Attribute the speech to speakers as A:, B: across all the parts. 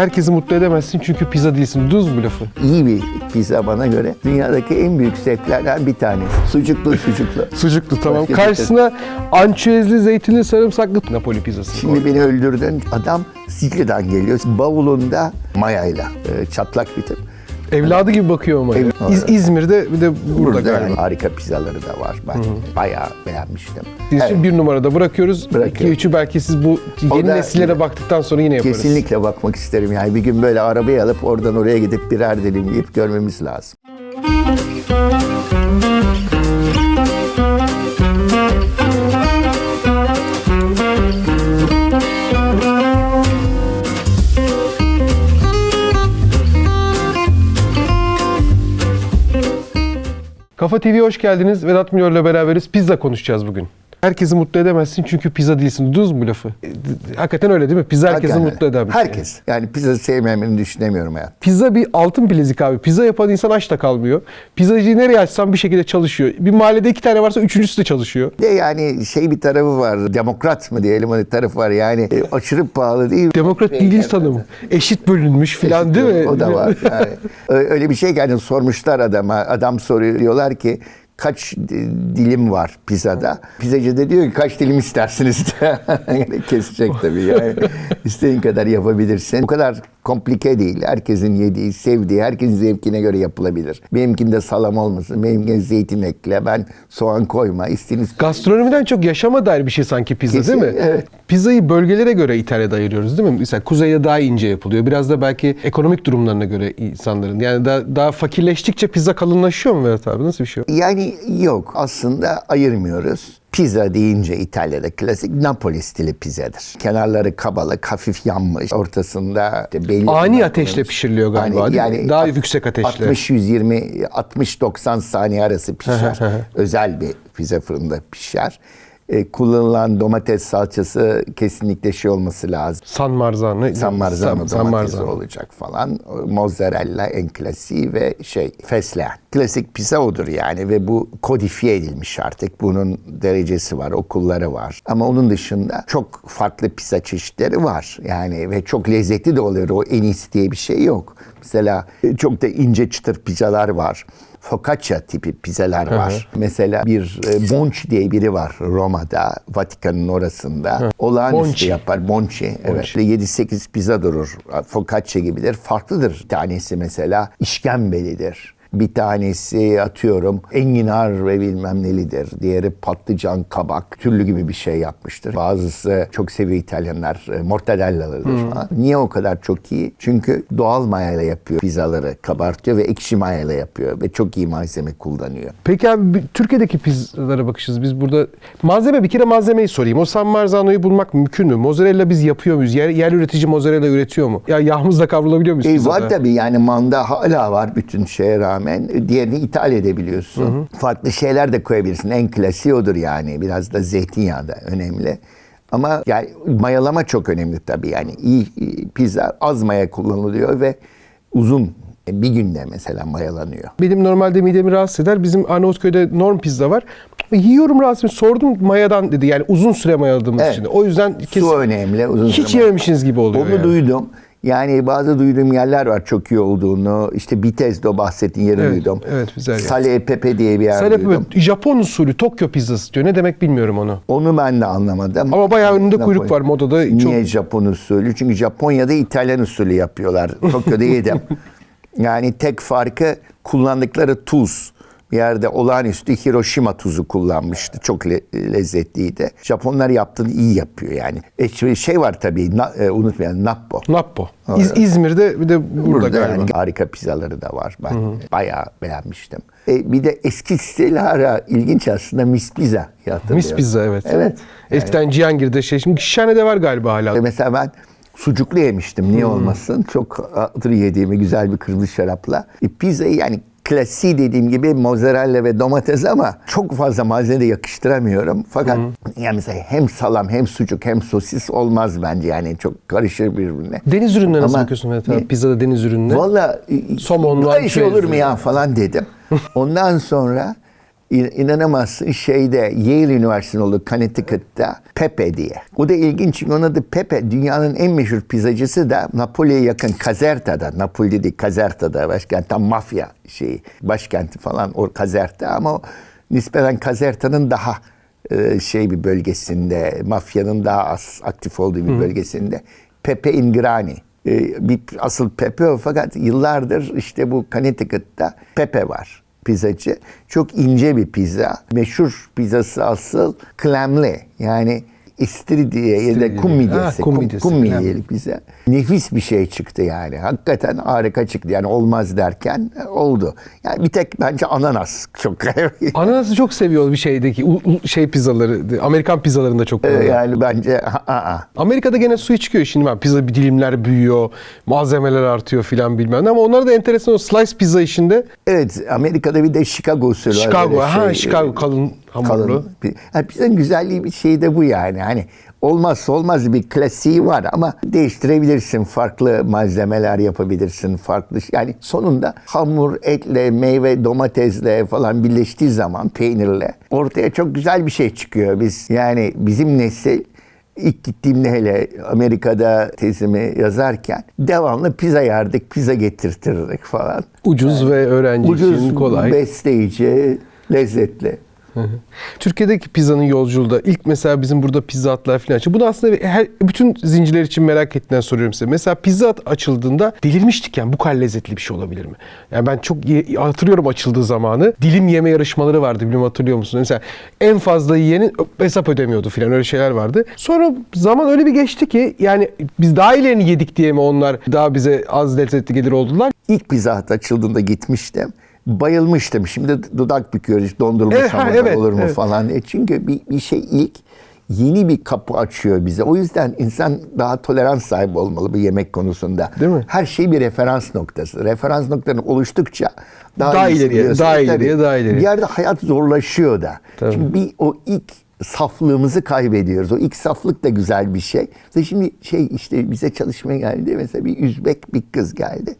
A: Herkesi mutlu edemezsin çünkü pizza değilsin. Duz bu lafı.
B: İyi bir pizza bana göre dünyadaki en büyük zevklerden bir tanesi. Sucuklu sucuklu.
A: Sucuklu tamam.
B: Başka bir
A: Karşısına ançüezli, zeytinli, sarımsaklı Napoli pizzası.
B: Şimdi beni öldürdün. Adam Sicilya'dan geliyor. Bavulunda mayayla e, çatlak bir tip.
A: Evladı gibi bakıyor ama.
B: Ev-
A: İz- İzmir'de bir de burada,
B: Burada
A: galiba.
B: harika pizzaları da var. Ben bayağı beğenmiştim.
A: Biz
B: Evet,
A: bir numarada bırakıyoruz.
B: Bırakıyorum.
A: 2 3'ü belki siz bu
B: O
A: yeni
B: da-
A: nesillere baktıktan sonra yine yaparız.
B: Kesinlikle bakmak isterim. Yani bir gün böyle arabayı alıp oradan oraya gidip birer dilim yiyip görmemiz lazım.
A: Kafa TV'ye hoş geldiniz. Vedat Milor ile beraberiz. Pizza konuşacağız bugün. Herkesi mutlu edemezsin çünkü pizza değilsin. Duz bu lafı. Hakikaten öyle değil mi? Pizza herkesi
B: Hakikaten
A: mutlu eden bir şey.
B: Herkes. Yani pizza sevmemeni düşünemiyorum hayat.
A: Pizza bir altın bilezik abi. Pizza yapan insan aç da kalmıyor. Pizzacıyı nereye açsan bir şekilde çalışıyor. Bir mahallede iki tane varsa üçüncüsü de çalışıyor.
B: De yani şey bir tarafı var. Demokrat mı diyelim hani tarafı var. Yani e, aşırı pahalı değil.
A: Demokrat bir ilginç tanım. Eşit bölünmüş filan değil mi?
B: O da var. Yani. Öyle bir şey geldi sormuşlar adama. Adam soruyor diyorlar ki kaç di- dilim var pizzada? Pizzacı da diyor ki kaç dilim istersiniz Kesecek tabii yani. İstediğin kadar yapabilirsin. Bu kadar komplike değil. Herkesin yediği, sevdiği, herkesin zevkine göre yapılabilir. Benimkinde salam olmasın, benimkinde zeytin ekle, ben soğan koyma. İstediğiniz
A: Gastronomiden çok yaşama dair bir şey sanki pizza
B: Kesin,
A: değil mi?
B: evet.
A: Pizzayı bölgelere göre İtalya'da ayırıyoruz değil mi? Mesela kuzeyde daha ince yapılıyor. Biraz da belki ekonomik durumlarına göre insanların. Yani daha, daha fakirleştikçe pizza kalınlaşıyor mu Vedat abi? Nasıl bir şey?
B: Yani yok aslında ayırmıyoruz. Pizza deyince İtalya'da klasik Napoli stili pizzadır. Kenarları kabalık, hafif yanmış. Ortasında işte belli
A: Ani ateşle pişiriliyor galiba, değil mi? Daha yüksek ateşle.
B: 60-120, 60-90 saniye arası pişer. Özel bir pizza fırında pişer. E, kullanılan domates salçası kesinlikle şey olması lazım.
A: San Marzano.
B: San Marzano
A: San
B: domatesi
A: Marzano.
B: olacak falan. Mozzarella en klasiği ve şey fesleğen. Klasik pizza odur yani ve bu kodifiye edilmiş artık. Bunun derecesi var, okulları var. Ama onun dışında çok farklı pizza çeşitleri var. Yani ve çok lezzetli de oluyor. O en iyisi diye bir şey yok. Mesela e, çok da ince çıtır pizzalar var. Focaccia tipi pizzalar var. Mesela bir e, Bonci diye biri var Roma'da, Vatikan'ın orasında. Olağanüstü
A: Bonci.
B: yapar. Bonci. Evet. 7-8 pizza durur. Focaccia gibidir. Farklıdır. Tanesi mesela işkembelidir. Bir tanesi atıyorum enginar ve bilmem nelidir. Diğeri patlıcan, kabak, türlü gibi bir şey yapmıştır. Bazısı çok seviyor İtalyanlar e, mortadellalıdır falan. Niye o kadar çok iyi? Çünkü doğal mayayla yapıyor pizzaları, kabartıyor ve ekşi mayayla yapıyor ve çok iyi malzeme kullanıyor.
A: Peki abi Türkiye'deki pizzalara bakışız. Biz burada malzeme bir kere malzemeyi sorayım. O San Marzano'yu bulmak mümkün mü? Mozzarella biz yapıyor muyuz? Yer, yerli üretici mozzarella üretiyor mu? Ya yağımızla kavrulabiliyor muyuz
B: E, var tabii yani manda hala var bütün şeye rağmen. Diğerini ithal edebiliyorsun. Farklı şeyler de koyabilirsin. En klasiği odur yani. Biraz da zeytinyağı da önemli. Ama yani mayalama çok önemli tabii yani. iyi iyi pizza az maya kullanılıyor ve uzun bir günde mesela mayalanıyor.
A: Benim normalde midemi rahatsız eder. Bizim Arnavutköy'de norm pizza var. Yiyorum rahatsız. Sordum mayadan dedi. Yani uzun süre mayaladığımız
B: Evet.
A: için. O yüzden kesin
B: Su önemli. Uzun
A: hiç yememişsiniz gibi oluyor.
B: Onu
A: yani.
B: duydum. Yani bazı duyduğum yerler var çok iyi olduğunu. İşte Bitez'de bahsettiğin yeri
A: Evet,
B: duydum.
A: evet, güzel.
B: Sale Pepe diye bir yer
A: hep
B: duydum.
A: böyle Japon usulü Tokyo pizzası diyor. Ne demek bilmiyorum onu.
B: Onu ben de anlamadım.
A: Ama bayağı önünde
B: Napoli.
A: kuyruk var modada. Çok...
B: Niye Japon usulü? Çünkü Japonya'da İtalyan usulü yapıyorlar. Tokyo'da yedim. Yani tek farkı kullandıkları tuz. Bir yerde olağanüstü Hiroşima tuzu kullanmıştı. Çok le- lezzetliydi. Japonlar yaptığını iyi yapıyor yani. E, şey var tabii na, e, unutmayalım Nappo.
A: Nappo. İz- İzmir'de bir de burada,
B: Burada
A: galiba.
B: yani harika pizzaları da var. Ben bayağı beğenmiştim. E, bir de eski hala ilginç aslında mis pizza. hatırlıyorum.
A: Mis pizza evet.
B: Evet.
A: Eskiden Cihangir'de şey. Şimdi Şişhane'de var galiba hala.
B: Mesela ben sucuklu yemiştim. Niye olmasın? Çok hatır yediğimi güzel bir kırmızı şarapla. E, pizzayı yani klasiği dediğim gibi mozzarella ve domates ama çok fazla malzeme de yakıştıramıyorum. Fakat yani mesela hem salam hem sucuk hem sosis olmaz bence yani çok karışır birbirine.
A: Deniz ürünlerine nasıl bakıyorsun Vedat abi? Pizzada deniz ürününe.
B: Valla
A: Somonlu,
B: böyle şey olur mu ya falan dedim. Ondan sonra inanamazsın şeyde Yale Üniversitesi'nin olduğu Connecticut'ta Pepe diye. O da ilginç çünkü onun adı Pepe. Dünyanın en meşhur pizzacısı da Napoli'ye yakın Caserta'da. Napoli değil Caserta'da başkent. Tam mafya şeyi. Başkenti falan o Caserta ama o nispeten Caserta'nın daha e, şey bir bölgesinde, mafyanın daha az aktif olduğu bir bölgesinde. Pepe Ingrani. E, bir asıl Pepe o fakat yıllardır işte bu Connecticut'ta Pepe var pizzacı. Çok ince bir pizza. Meşhur pizzası asıl clamli. Yani istiridye ya da kum
A: Ha,
B: midyesi.
A: kum
B: kum,
A: midyesi,
B: kum
A: clam.
B: midyeli pizza. Nefis bir şey çıktı yani. Hakikaten harika çıktı. Yani olmaz derken e, oldu. Yani bir tek bence ananas çok
A: Ananası çok seviyor bir şeydeki u- u- şey pizzaları. Amerikan pizzalarında çok
B: Ee, yani bence aa,
A: Amerika'da gene suyu çıkıyor şimdi ben pizza bir dilimler büyüyor, malzemeler artıyor filan bilmem ne ama onlar da enteresan o slice pizza işinde
B: Evet Amerika'da bir de Chicago usulü.
A: Chicago, ha
B: şey,
A: Chicago kalın hamurlu.
B: kalın. Yani pizzanın güzelliği bir şey de bu yani. Hani olmazsa olmaz bir klasiği var ama değiştirebilirsin. Farklı malzemeler yapabilirsin. Farklı yani sonunda hamur, etle, meyve, domatesle falan birleştiği zaman peynirle ortaya çok güzel bir şey çıkıyor. Biz yani bizim nesil İlk gittiğimde hele Amerika'da tezimi yazarken devamlı pizza yerdik, pizza getirtirdik falan.
A: Ucuz ve öğrenci
B: Ucuz,
A: için kolay.
B: besleyici, lezzetli.
A: Türkiye'deki pizzanın yolculuğu da ilk mesela bizim burada pizza hatlar falan açıldı. Bunu aslında her, bütün zincirler için merak ettiğinden soruyorum size. Mesela pizza hat açıldığında delirmiştik yani bu kadar lezzetli bir şey olabilir mi? Yani ben çok hatırlıyorum açıldığı zamanı. Dilim yeme yarışmaları vardı bilmiyorum hatırlıyor musunuz? Mesela en fazla yiyenin hesap ödemiyordu falan öyle şeyler vardı. Sonra zaman öyle bir geçti ki yani biz daha ilerini yedik diye mi onlar daha bize az lezzetli gelir oldular?
B: İlk Pizza Hut açıldığında gitmiştim. Bayılmıştım. Şimdi dudak büküyoruz. Dondurma
A: Evet, ha, evet,
B: olur mu
A: evet.
B: falan. diye. Çünkü bir, bir şey ilk yeni bir kapı açıyor bize. O yüzden insan daha tolerans sahibi olmalı bu yemek konusunda.
A: Değil mi?
B: Her şey bir referans noktası. Referans noktaları oluştukça daha,
A: Daha ileriye, daha
B: E,
A: ileriye, daha ileriye.
B: Bir yerde hayat zorlaşıyor da.
A: Tabii.
B: Şimdi bir o ilk saflığımızı kaybediyoruz. O ilk saflık da güzel bir şey. Mesela şimdi şey işte bize çalışmaya geldi. Mesela bir Üzbek bir kız geldi.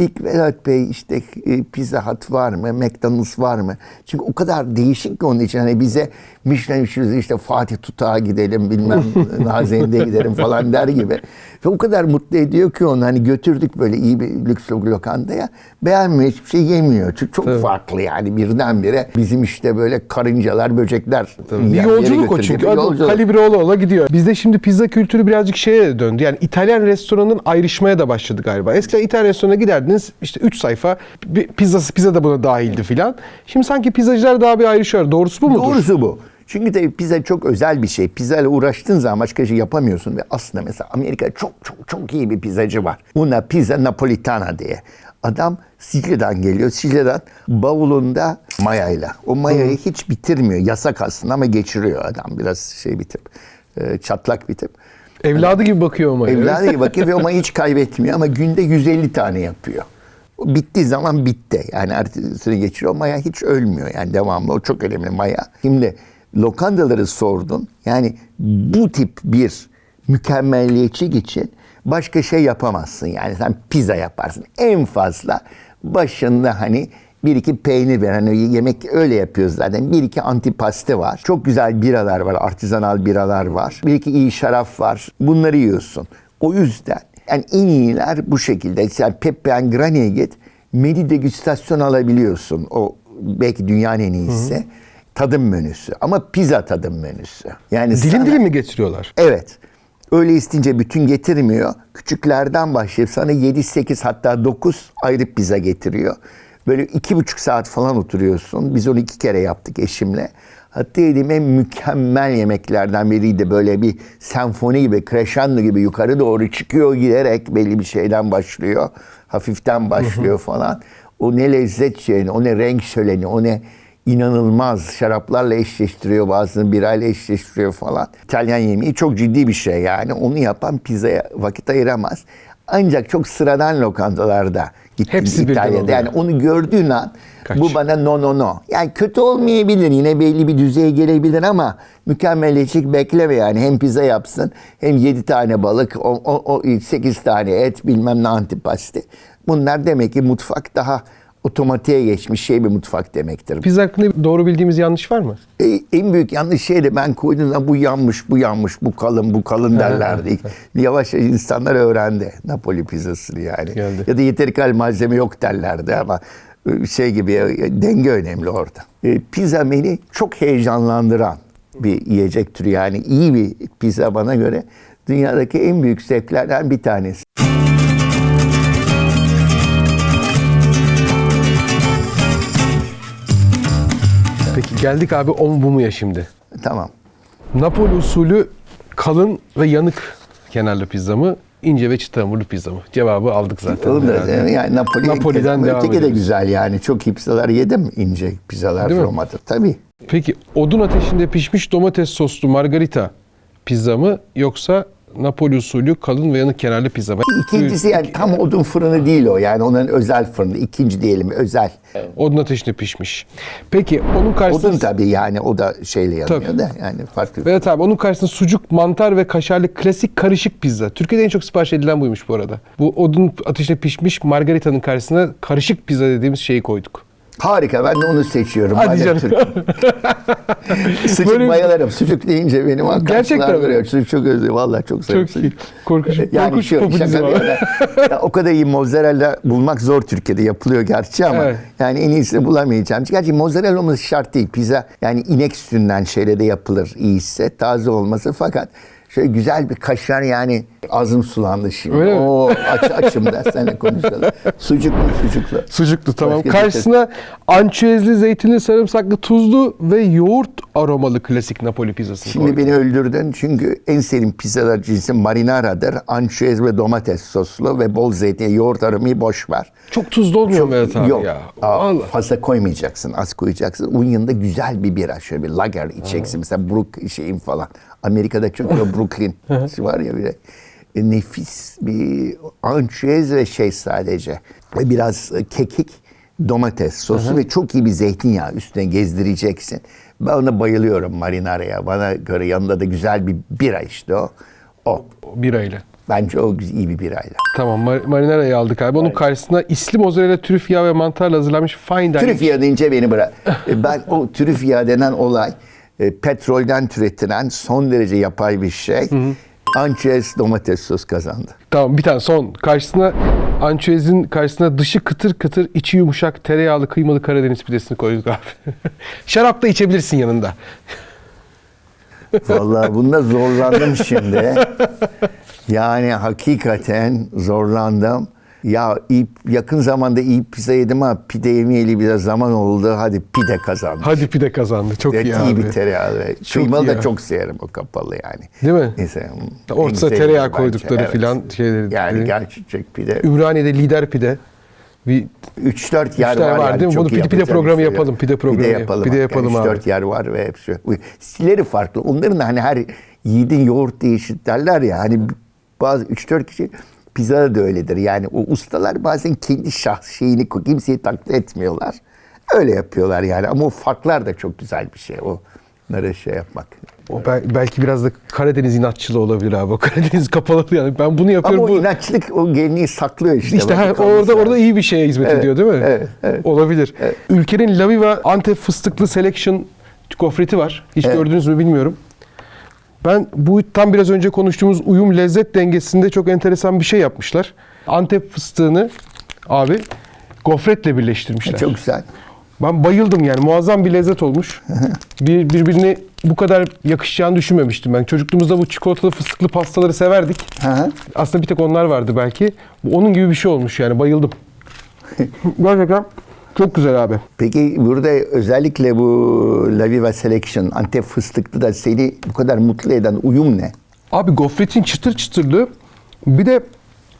B: İlk Vedat Bey işte e, Pizza Hut var mı? McDonald's var mı? Çünkü o kadar değişik ki onun için. Hani bize Michelin üçlüsü işte Fatih Tutağ'a gidelim bilmem Nazende'ye gidelim falan der gibi. Ve o kadar mutlu ediyor ki onu hani götürdük böyle iyi bir lüks lokantaya. Beğenmiyor hiçbir şey yemiyor. Çünkü çok farklı yani birdenbire bizim işte böyle karıncalar, böcekler.
A: Bir yolculuk o çünkü.
B: bir yolculuk.
A: Kalibre ola ola gidiyor. Bizde şimdi pizza kültürü birazcık şeye döndü. Yani İtalyan restoranın ayrışmaya da başladı galiba. Eskiden İtalyan restoranına giderdiniz işte 3 sayfa bir pizzası pizza da buna dahildi filan. Şimdi sanki pizzacılar daha bir ayrışıyor. Doğrusu bu mudur?
B: Doğrusu bu. Çünkü tabii pizza çok özel bir şey. Pizza ile uğraştığın zaman başka şey yapamıyorsun. Ve aslında mesela Amerika'da çok çok çok iyi bir pizzacı var. Una Pizza Napolitana diye. Adam Sicilya'dan geliyor. Sicilya'dan bavulunda mayayla. O mayayı hiç bitirmiyor. Yasak aslında ama geçiriyor adam. Biraz şey bir tip. e, Çatlak bir tip.
A: Evladı gibi bakıyor ama.
B: Evladı gibi bakıyor ve mayayı hiç kaybetmiyor ama günde 150 tane yapıyor. O bittiği zaman bitti. Yani ertesini geçiriyor. Maya hiç ölmüyor. Yani devamlı. O çok önemli maya. Şimdi lokantaları sordun. Yani bu tip bir mükemmelliyetçi için başka şey yapamazsın. Yani sen pizza yaparsın. En fazla başında hani bir iki peynir ver. Hani yemek öyle yapıyoruz zaten. Bir iki antipaste var. Çok güzel biralar var. Artizanal biralar var. Bir iki iyi şarap var. Bunları yiyorsun. O yüzden yani en iyiler bu şekilde. Yani Pepe and Granny'e git. Medi degüstasyon alabiliyorsun. O belki dünyanın en iyisi. Tadım menüsü. Ama pizza tadım menüsü. Yani
A: Dilim
B: sana-
A: dilim mi getiriyorlar?
B: Evet. Öyle istince bütün getirmiyor. Küçüklerden başlayıp sana 7, 8 hatta 9 ayrı pizza getiriyor. Böyle iki buçuk saat falan oturuyorsun. Biz onu iki kere yaptık eşimle. Hatta yediğim en mükemmel yemeklerden biriydi. Böyle bir senfoni gibi, crescendo gibi yukarı doğru çıkıyor giderek belli bir şeyden başlıyor. Hafiften başlıyor falan. O ne lezzet şeyini, o ne renk şöleni, o ne inanılmaz şaraplarla eşleştiriyor bazısını birayla eşleştiriyor falan. İtalyan yemeği çok ciddi bir şey yani. Onu yapan pizzaya vakit ayıramaz. Ancak çok sıradan lokantalarda gittim
A: Hepsi
B: İtalya'da. Yani onu gördüğün an
A: Kaç.
B: bu bana no no no. Yani kötü olmayabilir yine belli bir düzeye gelebilir ama mükemmeliyetçik bekleme yani. Hem pizza yapsın hem 7 tane balık, o, o, o 8 tane et bilmem ne antipasti. Bunlar demek ki mutfak daha otomatiğe geçmiş şey bir mutfak demektir.
A: Pizza hakkında doğru bildiğimiz yanlış var mı?
B: E, en büyük yanlış şey de ben koyduğumda bu yanmış, bu yanmış, bu kalın, bu kalın derlerdi. Yavaş yavaş insanlar öğrendi Napoli pizzasını yani.
A: Geldi.
B: Ya da yeteri kadar malzeme yok derlerdi ama e, şey gibi e, denge önemli orada. E, pizza beni çok heyecanlandıran bir yiyecek türü yani iyi bir pizza bana göre dünyadaki en büyük zevklerden bir tanesi.
A: Geldik abi o mu bu mu ya şimdi?
B: Tamam.
A: Napoli usulü kalın ve yanık kenarlı pizza mı? ince ve çıtır hamurlu pizza mı? Cevabı aldık zaten.
B: Oğlum da
A: herhalde.
B: yani Napoli
A: Napoli'den devam
B: Öteki de
A: ediyoruz.
B: güzel yani. Çok iyi pizzalar yedim. ince pizzalar
A: Değil mi?
B: Roma'da. Tabii.
A: Peki odun ateşinde pişmiş domates soslu margarita pizza mı yoksa Napoli usulü kalın ve yanık kenarlı pizza?
B: İkincisi yani tam odun fırını değil o. Yani onların özel fırını. İkinci diyelim özel.
A: Odun ateşinde pişmiş. Peki onun karşısında...
B: Odun tabii yani o da şeyle yanıyor
A: Tabii.
B: da yani farklı.
A: Evet abi onun karşısında sucuk, mantar ve kaşarlı klasik karışık pizza. Türkiye'de en çok sipariş edilen buymuş bu arada. Bu odun ateşinde pişmiş margaritanın karşısına karışık pizza dediğimiz şeyi koyduk.
B: Harika ben de onu seçiyorum.
A: Hadi canım.
B: Sucuk
A: Böyle-
B: bayılırım. Sucuk deyince benim aklıma
A: Gerçekten
B: veriyor. Sucuk çok özlüyorum. Vallahi çok seviyorum.
A: Çok iyi.
B: sucuk.
A: Korkunç,
B: Yani
A: korkunç
B: şu, şaka bir yana. Ya o kadar iyi mozzarella bulmak zor Türkiye'de yapılıyor gerçi ama
A: Evet.
B: yani en iyisini bulamayacağım. Gerçi mozzarella olması şart değil. Pizza yani inek sütünden şeyle de yapılır iyiyse taze olması fakat şöyle güzel bir kaşar yani ağzım sulandı şimdi.
A: Öyle mi?
B: Oo, aç, açım da seninle konuşalım. Sucuklu sucuklu.
A: Sucuklu tamam.
B: Başka bir
A: Karşısına ançüezli, zeytinli, sarımsaklı, tuzlu ve yoğurt aromalı klasik Napoli pizzasını
B: Şimdi beni öldürdün çünkü en sevdiğim pizzalar cinsi marinara'dır. Ançüez ve domates soslu ve bol zeytin, yoğurt aromayı boş ver.
A: Çok tuzlu olmuyor mu Vedat abi
B: Yok.
A: ya? Vallahi.
B: fazla koymayacaksın, az koyacaksın. Onun yanında güzel bir bira, şöyle bir lager içeceksin. Mesela Brook şeyin falan. Amerika'da çok Brooklyn var ya bir de. E, nefis bir ançüez ve şey sadece. Ve biraz e, kekik, domates sosu ve çok iyi bir zeytinyağı üstüne gezdireceksin. Ben ona bayılıyorum marinaraya. Bana göre yanında da güzel bir bira işte o. O.
A: Birayla.
B: Bence o güzel- iyi bir birayla.
A: Tamam mar- marinara'yı aldık abi. Onun karşısına isli mozzarella, trüf yağı ve mantarla hazırlanmış fine dining.
B: Trüf yağı deyince beni bırak. E, ben o trüf yağı denen olay e, petrolden türetilen son derece yapay bir şey. Ançüez domates sos kazandı.
A: Tamam bir tane son. Karşısına ançüezin karşısına dışı kıtır kıtır, içi yumuşak, tereyağlı, kıymalı Karadeniz pidesini koyduk abi. Şarap da içebilirsin yanında.
B: Vallahi bunda zorlandım şimdi. Yani hakikaten zorlandım. Ya iyi, yakın zamanda iyi pizza yedim ama pide yemeyeli biraz zaman oldu. Hadi pide kazandı.
A: Hadi pide kazandı. Çok
B: Evet,
A: iyi
B: iyi
A: abi.
B: bir tereyağı.
A: Çok
B: Kıymalı da çok severim o kapalı yani.
A: Değil mi?
B: Neyse.
A: Ortasına tereyağı
B: bence,
A: koydukları
B: evet.
A: filan şeyleri.
B: Yani gerçek pide.
A: Ümraniye'de lider pide. Bir
B: 3-4 yer
A: tane
B: var,
A: var
B: yani.
A: değil mi? Bunu pide- pide programı yapalım, pide programı
B: Pide
A: yap-
B: yapalım.
A: pide yapalım abi.
B: 3-4 yer var ve hepsi. Stilleri farklı. Onların da hani her yiğidin yoğurt değişik derler ya. Hani bazı 3-4 kişi pizzada da öyledir. Yani o ustalar bazen kendi şah şeyini kimseyi taklit etmiyorlar. Öyle yapıyorlar yani. Ama o farklar da çok güzel bir şey. O Onları şey yapmak.
A: o bel- belki biraz da Karadeniz inatçılığı olabilir abi. O Karadeniz kapalı yani. Ben bunu
B: Ama
A: yapıyorum.
B: o
A: bu...
B: inatçılık o geleneği saklıyor işte.
A: İşte
B: kalması
A: orada orada iyi bir şeye hizmet
B: Evet,
A: ediyor değil mi?
B: evet, evet.
A: Olabilir. Ülkenin Laviva Antep fıstıklı selection gofreti var. Hiç gördünüz mü bilmiyorum. Ben bu tam biraz önce konuştuğumuz uyum lezzet dengesinde çok enteresan bir şey yapmışlar. Antep fıstığını abi gofretle birleştirmişler.
B: Çok güzel.
A: Ben bayıldım yani muazzam bir lezzet olmuş. bir, birbirine bu kadar yakışacağını düşünmemiştim ben. Çocukluğumuzda bu çikolatalı fıstıklı pastaları severdik. Aslında bir tek onlar vardı belki. Onun gibi bir şey olmuş yani bayıldım. Gerçekten çok güzel abi.
B: Peki burada özellikle bu La Viva Selection Antep fıstıklı da seni bu kadar mutlu eden uyum ne?
A: Abi gofretin çıtır çıtırlığı bir de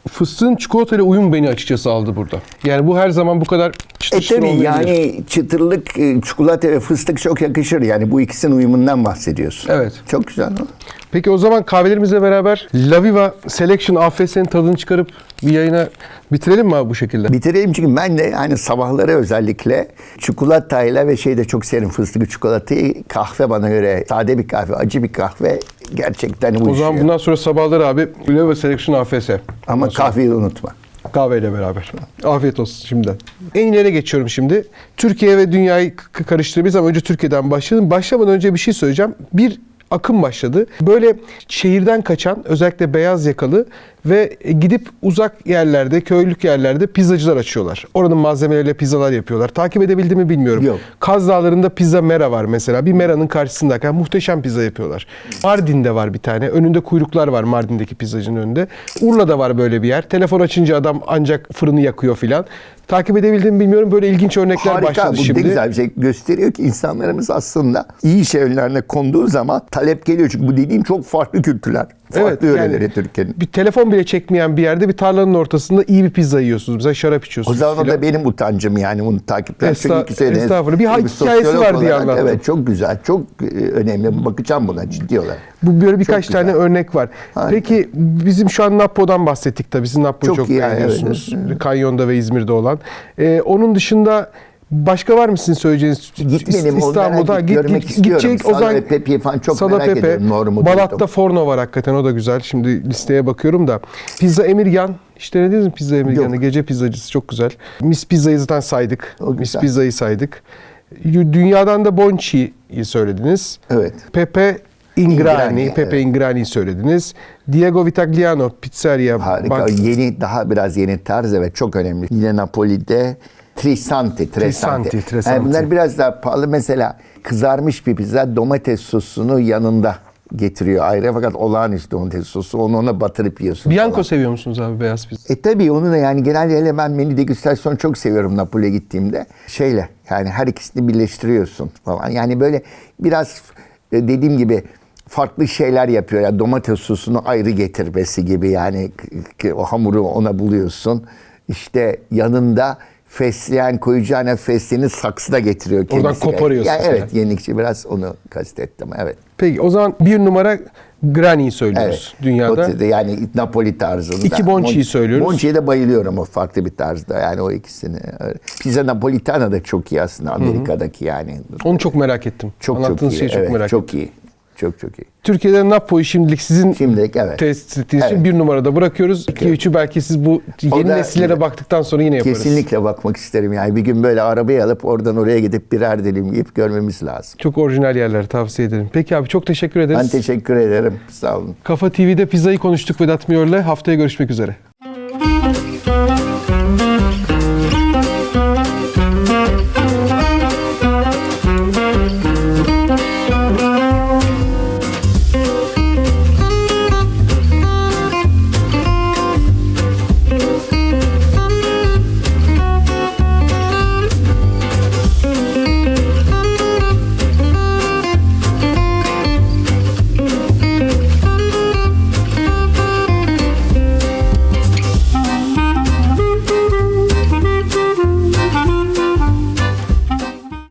A: fıstığın çikolatayla uyum beni açıkçası aldı burada. Yani bu her zaman bu kadar
B: E tabii yani çıtırlık, çikolata ve fıstık çok yakışır. Yani bu ikisinin uyumundan bahsediyorsun.
A: Evet.
B: Çok güzel.
A: Peki o zaman kahvelerimizle beraber La Viva Selection AFS'nin tadını çıkarıp bir yayına bitirelim mi abi bu şekilde?
B: Bitireyim çünkü ben de yani sabahları özellikle çikolatayla ve şeyde çok severim fıstıklı çikolatayı. Kahve bana göre sade bir kahve, acı bir kahve gerçekten uyuşuyor.
A: O zaman bundan sonra sabahları abi La Viva Selection AFS.
B: Ama kahveyi unutma.
A: Kahveyle beraber. Afiyet olsun şimdiden. En ileriye geçiyorum şimdi. Türkiye ve dünyayı karıştırabiliriz ama önce Türkiye'den başlayalım. Başlamadan önce bir şey söyleyeceğim. Bir akım başladı. Böyle şehirden kaçan özellikle beyaz yakalı ve gidip uzak yerlerde, köylük yerlerde pizzacılar açıyorlar. Oranın malzemeleriyle pizzalar yapıyorlar. Takip edebildi mi bilmiyorum.
B: Yok.
A: Kaz Dağları'nda pizza mera var mesela. Bir meranın karşısındayken muhteşem pizza yapıyorlar. Mardin'de var bir tane. Önünde kuyruklar var Mardin'deki pizzacının önünde. Urla'da var böyle bir yer. Telefon açınca adam ancak fırını yakıyor filan. Takip edebildim mi bilmiyorum. Böyle ilginç örnekler
B: Harika
A: başladı
B: bu
A: şimdi.
B: ne güzel bir şey gösteriyor ki insanlarımız aslında iyi şey önlerine konduğu zaman talep geliyor. Çünkü bu dediğim çok farklı kültürler. Farklı yöreleri Türkiye'nin.
A: Bir telefon bile çekmeyen bir yerde bir tarlanın ortasında iyi bir pizza yiyorsunuz. Mesela şarap içiyorsunuz.
B: zaman o
A: filan.
B: da benim utancım yani bunu takip eden.
A: Esta-
B: Çünkü söylediğiniz-
A: estağfurullah. Bir
B: sosyolog
A: hikayesi var diye anlattım.
B: Evet çok güzel. Çok e, önemli. Bakacağım buna ciddi olarak.
A: Bu böyle birkaç
B: Çok güzel.
A: tane örnek var.
B: Harika.
A: Peki bizim şu an Nappo'dan bahsettik tabii. Siz Nappo'yu
B: Çok
A: çok,
B: iyi yani,
A: beğeniyorsunuz. Kanyon'da ve İzmir'de olan. Ee, onun dışında başka var mı sizin söyleyeceğiniz?
B: Gitmedim,
A: İs-
B: onu merak et- görmek istiyorum. Sala ve Pepe'yi falan çok merak ediyorum, Norm'u
A: Balat'ta
B: duydum.
A: Forno var hakikaten o da güzel. Şimdi listeye bakıyorum da. Pizza Emirgan. Hiç denediniz mi Pizza Emirgan'ı? Gece pizzacısı çok güzel. Miss Pizza'yı zaten saydık.
B: O
A: Miss
B: güzel.
A: Pizza'yı saydık. Dünyadan da Bonci'yi söylediniz.
B: Evet.
A: Pepe Ingrani,
B: Ingrani,
A: Pepe
B: evet.
A: Ingrani'yi söylediniz. Diego Vitagliano Pizzeria.
B: Harika.
A: Bak-
B: Yeni daha biraz yeni tarz evet çok önemli. Yine Napoli'de Trisanti, Tresanti.
A: Trisanti, Tresanti.
B: Yani bunlar biraz daha pahalı. Mesela kızarmış bir pizza domates sosunu yanında getiriyor ayrı fakat olağanüstü domates sosu onu ona batırıp yiyorsun.
A: Bianco
B: falan.
A: seviyor musunuz abi beyaz pizza?
B: E tabii onu da yani genelde ben menü degüstasyonu çok seviyorum Napoli'ye gittiğimde. Şeyle yani her ikisini birleştiriyorsun falan. Yani böyle biraz e, dediğim gibi farklı şeyler yapıyor. Yani domates sosunu ayrı getirmesi gibi yani o hamuru ona buluyorsun. İşte yanında fesleğen koyacağına fesleğeni saksıda getiriyor kendisi.
A: Oradan koparıyorsun
B: Yani evet yenilikçi biraz onu kastettim evet.
A: Peki o zaman bir numara Grani'yi söylüyoruz
B: Evet.
A: dünyada.
B: Da yani Napoli tarzında.
A: İki Bonci'yi
B: Mon-
A: söylüyoruz.
B: Bonci'ye de bayılıyorum o farklı bir tarzda. Yani o ikisini. Pizza Napolitana da çok iyi aslında Amerika'daki yani.
A: Onu çok merak ettim.
B: Çok
A: Anlattığınız
B: çok iyi.
A: şeyi çok
B: evet,
A: merak
B: çok
A: ettim.
B: iyi. Çok çok iyi.
A: Türkiye'de Napoli şimdilik sizin
B: Şimdilik evet.
A: test ettiğiniz için
B: Evet.
A: bir numarada bırakıyoruz. 2 3'ü belki siz bu yeni
B: da-
A: nesillere baktıktan sonra yine yaparız.
B: Kesinlikle bakmak isterim yani. Bir gün böyle arabayı alıp oradan oraya gidip birer dilim yiyip görmemiz lazım.
A: Çok orijinal yerler tavsiye ederim. Peki abi çok teşekkür ederiz.
B: Ben teşekkür ederim. Sağ olun.
A: Kafa TV'de pizzayı konuştuk Vedat Miyor'la. Haftaya görüşmek üzere.